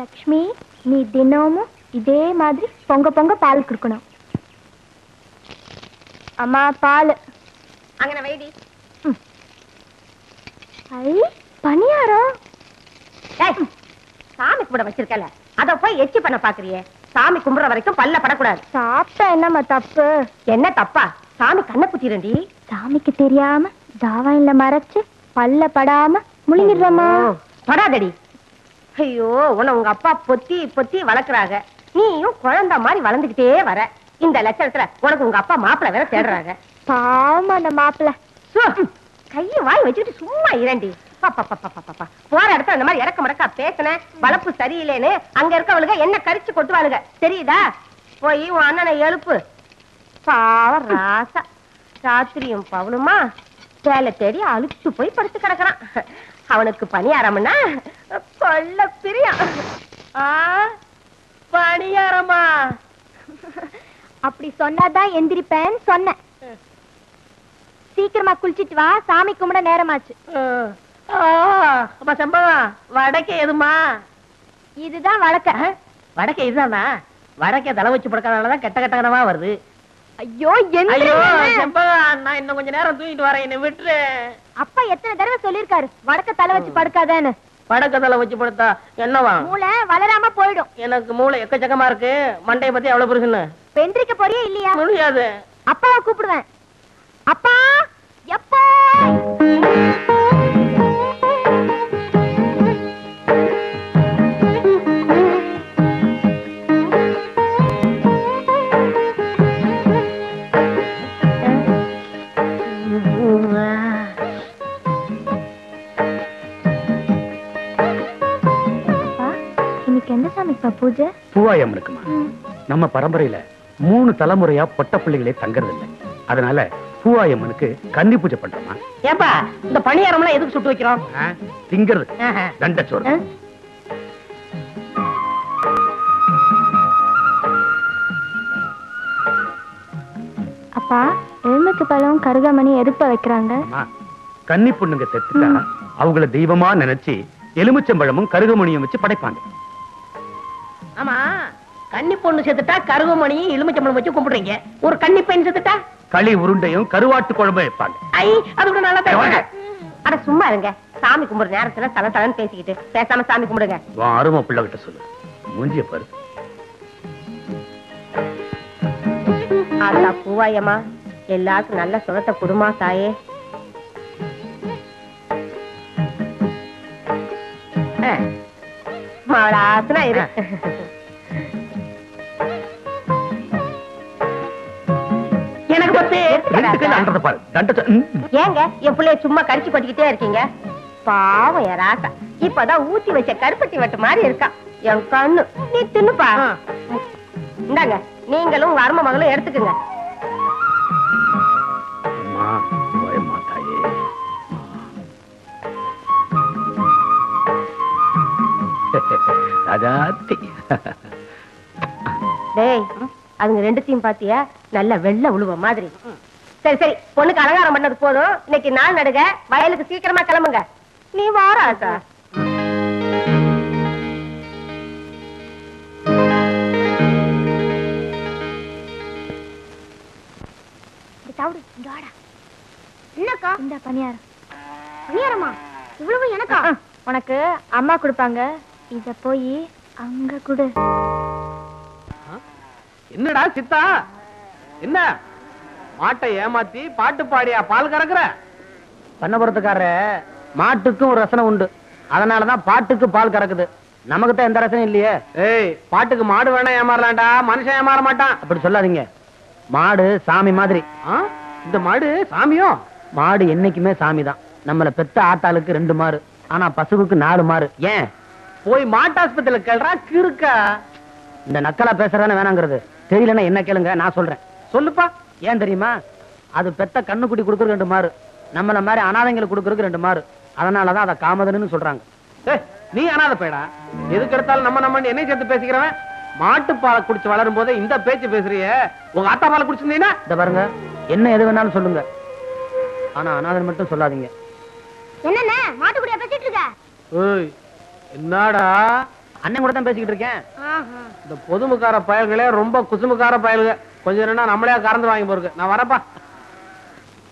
லக்ஷ்மி நீ தினமும் இதே மாதிரி பொங்க பொங்க பால் கொடுக்கணும். அம்மா பால். அங்கன வைடி. ஐ பணியாரம். சாமி கும்பிட வச்சிருக்கல. அத போய் எச்சி பண்ண பாக்குறியே. சாமி கும்பிடுற வரைக்கும் பல்ல படக்கூடாது. சாப்பிட்டா என்னம்மா தப்பு? என்ன தப்பா? சாமி கண்ணை குத்திரண்டி சாமிக்கு தெரியாம தாவாயில மறைச்சு பல்ல படாம முழுங்கிடுறம்மா. படாதடி. ஐயோ உன்னை உங்க அப்பா பொத்தி பொத்தி வளர்க்குறாங்க நீயும் குழந்தை மாதிரி வளர்ந்துகிட்டே வர. இந்த லட்சணத்துல உனக்கு உங்க அப்பா மாப்பிள்ளை வேற தேடுறாங்க பாவம் அந்த மாப்பிள்ள. கையை வாய் வச்சுக்கிட்டு சும்மா இரண்டி. போற இடத்துல இந்த மாதிரி இறக்க மடக்கா பேசுனேன் வளர்ப்பு சரியில்லைன்னு அங்க இருக்கவளுங்க என்ன கரிச்சு கொட்டுவாளுங்க தெரியுதா? போய் உன் அண்ணனை எழுப்பு. பாவம் ராசா. ராத்திரியும் பவனுமா வேலை தேடி அழுச்சு போய் படுத்து கிடக்குறான். அவனுக்கு பணியாரம்னா கொள்ள பிரியம் பணியாரமா அப்படி சொன்னாதான் எந்திரிப்பேன்னு சொன்னேன். சீக்கிரமா குளிச்சிட்டு வா சாமி கும்பிட நேரமாச்சு. அப்ப சம்பவம் வடக்கே எதுமா? இதுதான் வழக்க. வடக்கே இதுதானா? வடக்கே தலை வச்சு படுக்கிறதுனாலதான் கெட்ட கெட்ட கனவா வருது. ஐயோ செம்பகம் நான் இன்னும் கொஞ்ச நேரம் தூங்கிட்டு வரேன் என்னை விட்டுரு. அப்பா எத்தனை தடவை சொல்லிருக்காரு வடக்க தலை வச்சு படுக்காதேன்னு. வடக்க தலை வச்சு படுத்தா என்னவா? மூளை வளராம போயிடும். எனக்கு மூளை எக்கச்சக்கமா இருக்கு. மண்டைய பத்தி எவ்வளவு பெருசுன்னு பெந்திரிக்க போறியா இல்லையா? முடியாது அப்பாவை கூப்பிடுவேன். அப்பா எப்பா இன்னைக்கு எந்த சாமிப்பா பூஜை? பூவாயம் இருக்குமா? நம்ம பரம்பரையில மூணு தலைமுறையா பொட்ட பிள்ளைகளே தங்கறது இல்ல அதனால பூவாயம்மனுக்கு கன்னி பூஜை பண்றோமா? ஏப்பா இந்த பணியாரம்லாம் எதுக்கு சுட்டு வைக்கிறோம்? திங்கிறது. தண்டச்சோறு? அப்பா எலுமிச்சை பழம் கருகாமணி எதுப்பா வைக்கிறாங்க? கன்னி பொண்ணுங்க செத்துட்டா அவங்கள தெய்வமா நினைச்சு எலுமிச்சம்பழமும் கருகமணியும் வச்சு படைப்பாங்க. கன்னி பொண்ணு செத்துட்டா கருவமணியும் எலுமிச்சம்பழம் வச்சு கும்பிடுறீங்க. ஒரு கன்னி பையன் செத்துட்டா களி உருண்டையும் கருவாட்டு குழம்பும் வைப்பாங்க. ஐ அது கூட நல்லா வாங்க. அட சும்மா இருங்க. சாமி கும்பிடுற நேரத்துல தல தலன்னு பேசிக்கிட்டு பேசாம சாமி கும்பிடுங்க. உன் அருமை பிள்ளை கிட்ட சொல்லு. மூஞ்சிய பாரு. ஆத்தா பூவாயம்மா எல்லாருக்கும் நல்ல சுகத்தை குடுமா தாயே. ஆ. மவளாசனா இரு. ஏங்க என் பிள்ளைய சும்மா கரிச்சு கொட்டிக்கிட்டே இருக்கீங்க? பாவம் என் ராசா. இப்பதான் ஊத்தி வச்ச கருப்பட்டி வெட்டு மாதிரி இருக்கான் என் கண்ணு. நீ தின்னுப்பா. இந்தாங்க நீங்களும் உங்க அருமை மகளும் எடுத்துக்குங்க. ராஜாத்தி. டேய் அதுங்க ரெண்டுத்தையும் பாத்தியா? நல்ல வெள்ளை உழுவ மாதிரி. சரி சரி பொண்ணுக்கு அலங்காரம் பண்ணது போதும். இன்னைக்கு நாள் நடுக வயலுக்கு சீக்கிரமா கிளம்புங்க. நீ வாராசா தவிடு இங்க வாடா. என்னக்கா? இந்த பணியாரம். பணியாரமா? இவ்வளவு எனக்கா? உனக்கு அம்மா கொடுப்பாங்க. இத போய் அங்க கொடு. என்னடா சித்தா? என்ன? மாட்டை ஏமாத்தி பாட்டு பாடியா பால் கறக்குற? பண்ணபுரத்துக்காரரு மாட்டுக்கும் ஒரு ரசனை உண்டு. அதனாலதான் பாட்டுக்கு பால் கறக்குது. நமக்கு தான் எந்த ரசனையும் இல்லையே. ஏய் பாட்டுக்கு மாடு வேணா ஏமாறலாம்டா. மனுஷன் ஏமாற மாட்டான். அப்படி சொல்லாதீங்க. மாடு சாமி மாதிரி? இந்த மாடு சாமியும் மாடு என்னைக்குமே சாமி தான் நம்மள பெத்த ஆத்தாளுக்கு ரெண்டு மாறு. ஆனா பசுவுக்கு நாலு மாறு. ஏன்? போய் மாட்டாஸ்பத்திரியில கேள்றா கிறுக்கா. இந்த நக்கலா பேசுறதானே வேணாங்கிறது. தெரியலன்னா என்ன கேளுங்க நான் சொல்றேன். சொல்லுப்பா. ஏன் தெரியுமா? அது பெத்த கண்ணுக்குட்டி கொடுக்குற ரெண்டு மாறு. நம்மள மாதிரி அனாதைங்களுக்கு கொடுக்கறதுக்கு ரெண்டு மாறு. அதனாலதான் அதை காமதன்னு சொல்றாங்க. நீ அனாத பேடா எதுக்கு எடுத்தாலும் நம்ம நம்ம என்னை சேர்த்து பேசிக்கிறவன்? மாட்டு பாலை குடிச்சு வளரும் போதே இந்த பேச்சு பேசுறியே. உங்க ஆத்தா பாலை குடிச்சிருந்தீங்கன்னா இந்த பாருங்க என்ன எது வேணாலும் சொல்லுங்க. ஆனா அனாதன் மட்டும் சொல்லாதீங்க. என்னண்ணே மாட்டுக்குடியா பேசிட்டு இருக்க? என்னடா? அண்ணன் கூட தான் பேசிக்கிட்டு இருக்கேன். இந்த பொதுமுக்கார பயல்களே ரொம்ப குசுமுக்கார பயல்க. கொஞ்சம் என்னன்னா நம்மளே கறந்து வாங்கி போருக்கு நான் வரப்பா.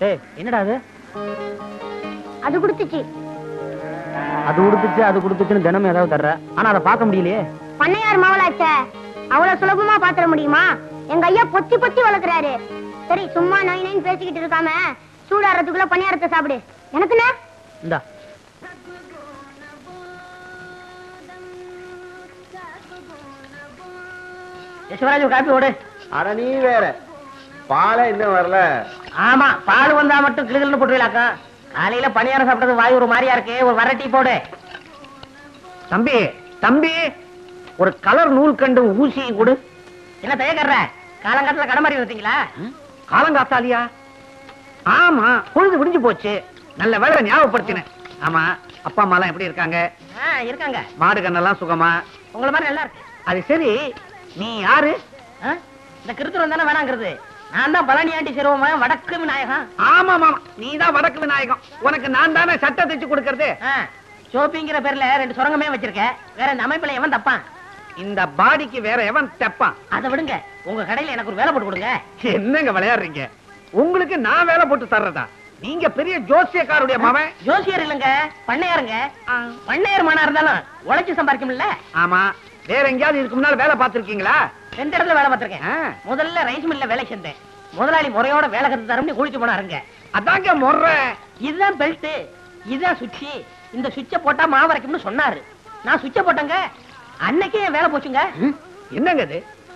ஏய் என்னடா அது? அது கொடுத்துச்சு. அது கொடுத்துச்சு அது கொடுத்துச்சுன்னு தினமும் ஏதாவது தர்ற. ஆனா அதை பார்க்க முடியலையே. பண்ணையார் மாவளாச்ச. அவ்வளவு சுலபமா பாத்திர முடியுமா? எங்க ஐயா பொத்தி பொத்தி வளர்க்குறாரு. சரி சும்மா நோய் நோய் பேசிக்கிட்டு இருக்காம சூடாறதுக்குள்ள பணியாரத்தை சாப்பிடு. எனக்குண்ணே இந்தா. யசுவராஜ் ஒரு காப்பி ஓடு. அட நீ வேற. பாலே இன்னும் வரல. ஆமா பால் வந்தா மட்டும் கிளுகிள்னு போட்டுவிலாக்கா காலையில பணியாரம் சாப்பிட்டது வாய் ஒரு மாதிரியா இருக்கு ஒரு வர டீ போடு. தம்பி தம்பி ஒரு கலர் நூல் கண்டு ஊசி கொடு. என்ன தயக்கற காலங்காலத்துல கடை மாதிரி இருந்தீங்களா காலங்காத்தாலியா? ஆமா பொழுது விடிஞ்சு போச்சு. நல்ல வேலை ஞாபகப்படுத்தினேன் ஆமா அப்பா அம்மா எல்லாம் எப்படி இருக்காங்க? இருக்காங்க. மாடு கண்ணெல்லாம் சுகமா? உங்கள மாதிரி நல்லா இருக்கு அது சரி நீ யாரு? இந்த கிருத்துரம் தானே வேணாங்கிறது. நான் தான் பழனி ஆண்டி வடக்கு விநாயகம் ஆமா மாமா நீ தான் வடக்கு விநாயகம் உனக்கு நான் தானே சட்டை தைச்சு கொடுக்கறது? ஷோப்பிங்கிற பேர்ல ரெண்டு சுரங்கமே வச்சிருக்க வேற இந்த அமைப்புல எவன் தப்பான்? இந்த பாடிக்கு வேற எவன் தப்பான்? அதை விடுங்க. உங்க கடையில எனக்கு ஒரு வேலை போட்டு கொடுங்க. என்னங்க விளையாடுறீங்க? உங்களுக்கு நான் வேலை போட்டு தர்றதா? நீங்க பெரிய ஜோசியக்காருடைய மவன். ஜோசியர் இல்லங்க பண்ணையாருங்க. பண்ணையார் மனா இருந்தாலும் உழைச்சு சம்பாதிக்கும்ல ஆமா. வேற எங்கேயாவது இதுக்கு முன்னால வேலை பார்த்திருக்கீங்களா? ரெண்டு இடத்துல வேலை பார்த்திருக்கேன்? முதல்ல ரைஸ் மில்ல வேலை செஞ்சேன். முதலாளி முறையோட வேலை கத்து தரம்னு குளிச்சு போனாருங்க அதாங்க முறை இதுதான் பெல்ட் இதுதான் சுவிட்ச். இந்த சுவிட்ச போட்டா மாவு அரைக்கும்னு சொன்னாரு. நான் சுவிட்ச போட்டேங்க. அன்னைக்கே வேலை போச்சுங்க. என்னங்க இது?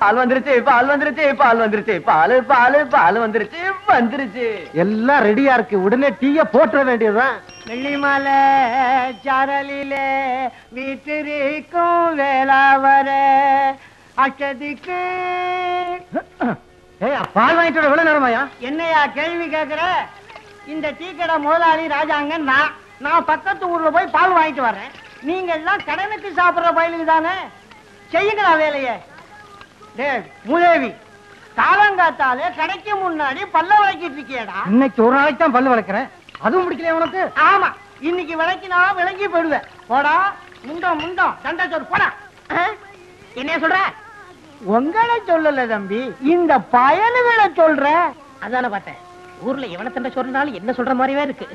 பால் வந்துருச்சு பால் வந்துருச்சு பால் வந்துருச்சு. பால் பால் பால் வந்துருச்சு வந்துருச்சு. எல்லாம் ரெடியா இருக்கு. உடனே டீய போட்டுற வேண்டியதுதான். வெள்ளிமலை சாரலிலே வீட்டிருக்கும் வேளாவர. அச்சதிக்கு ஏய் பால் வாங்கிட்டு வர எவ்வளவு நேரமாயா என்னையா கேள்வி கேக்குற? இந்த டீ கடை முதலாளி ராஜாங்க நான். நான் பக்கத்து ஊர்ல போய் பால் வாங்கிட்டு வர்றேன். நீங்க எல்லாம் கடனுக்கு சாப்பிடுற பயலுக்கு தானே? செய்யுங்களா வேலையை? மூதேவி காலங்காத்தாலே கடைக்கு முன்னாடி பல்ல விளக்கிட்டு இருக்கியடா. இன்னைக்கு ஒரு நாளைக்கு தான் பல்லு வளர்க்கிறேன் அதுவும் பிடிக்கல உனக்கு? ஆமா இன்னைக்கு விளக்கினா விளங்கி போயிடுவேன். போடா முண்டம் முண்டம் தண்டை சோறு போடா. என்ன சொல்ற? உங்களை சொல்லல தம்பி இந்த பயலுகளை சொல்ற. அதான பார்த்தேன். ஊர்ல எவன தண்டை சொல்றாலும் என்ன சொல்ற மாதிரியே இருக்கு.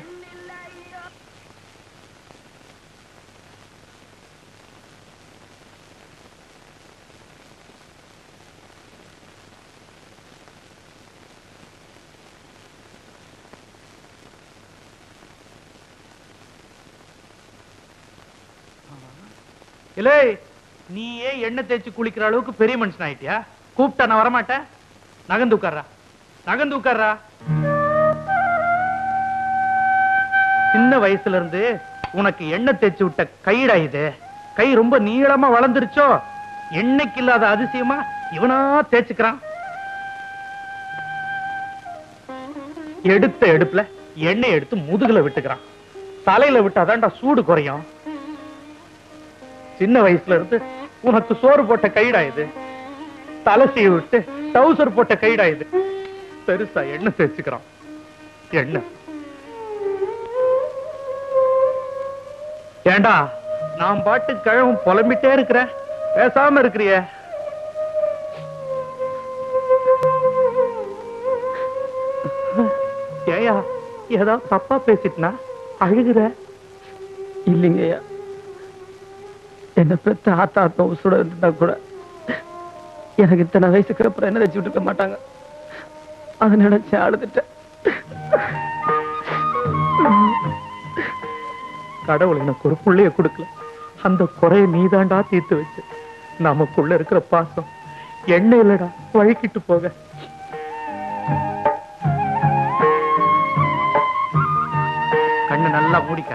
இல்லை நீயே எண்ணெய் தேய்ச்சி குளிக்கிற அளவுக்கு பெரிய மனுஷன் ஆயிட்டியா கூப்பிட்டா நான் வரமாட்டேன். நகந்து உட்கார்றா. நகந்து உட்கார்றா. சின்ன வயசுல இருந்து உனக்கு எண்ணெய் தேய்ச்சி விட்ட கைடா இது? கை ரொம்ப நீளமா வளர்ந்துருச்சோ? எண்ணெய்க்கு இல்லாத அதிசயமா இவனா தேய்ச்சுக்கிறான். எடுத்த எடுப்புல எண்ணெய் எடுத்து முதுகுல விட்டுக்கிறான். தலையில விட்டாதான்டா சூடு குறையும். சின்ன வயசுல இருந்து உனக்கு சோறு போட்ட கைடா இது தலை விட்டு டவுசர் போட்ட கைடா இது பெருசா எண்ணெய் தேய்ச்சுக்கிறான். எண்ணெய். ஏண்டா நான் பாட்டு கிழவும் புலம்பிட்டே இருக்கிறேன் பேசாம இருக்கிறியே. ஏயா ஏதாவது தப்பா பேசிட்டுனா அழுகிற? இல்லைங்கய்யா. என்ன பெத்த ஆத்தா ஆத்தா உசுட இருந்தா கூட. எனக்கு இத்தனை வயசுக்கு அப்புறம் என்ன வச்சுட்டு இருக்க மாட்டாங்க. அதை நினைச்சு அழுதுட்டேன். கடவுள் எனக்கு ஒரு புள்ளைய கொடுக்கல. அந்த குறைய நீதாண்டா தீர்த்து வச்சு. நமக்குள்ள இருக்கிற பாசம் என்ன இல்லடா வழுக்கிட்டு போக. கண்ணு நல்லா மூடிக்க.